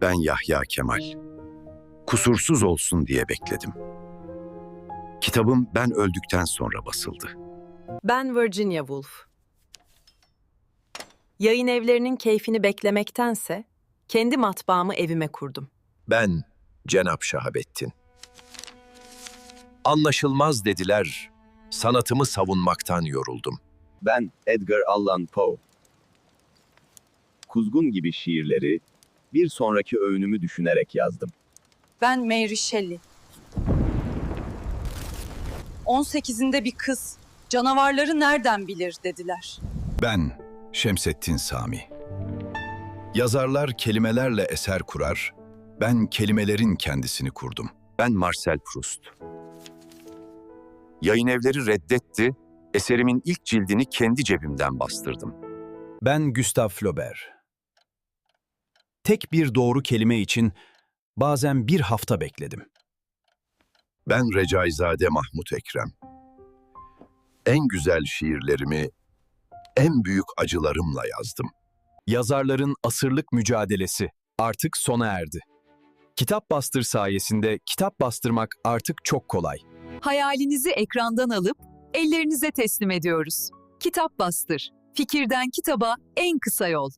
Ben Yahya Kemal. Kusursuz olsun diye bekledim. Kitabım ben öldükten sonra basıldı. Ben Virginia Woolf. Yayın evlerinin keyfini beklemektense kendi matbaamı evime kurdum. Ben Cenap Şahabettin. Anlaşılmaz dediler, sanatımı savunmaktan yoruldum. Ben Edgar Allan Poe. Kuzgun gibi şiirleri bir sonraki öğünümü düşünerek yazdım. Ben Mary Shelley. 18'inde bir kız. Canavarları nereden bilir dediler. Ben Şemsettin Sami. Yazarlar kelimelerle eser kurar, ben kelimelerin kendisini kurdum. Ben Marcel Proust. Yayın evleri reddetti, eserimin ilk cildini kendi cebimden bastırdım. Ben Gustave Flaubert. Tek bir doğru kelime için bazen bir hafta bekledim. Ben Recaizade Mahmut Ekrem. En güzel şiirlerimi en büyük acılarımla yazdım. Yazarların asırlık mücadelesi artık sona erdi. Kitap Bastır sayesinde kitap bastırmak artık çok kolay. Hayalinizi ekrandan alıp ellerinize teslim ediyoruz. Kitap Bastır. Fikirden kitaba en kısa yol.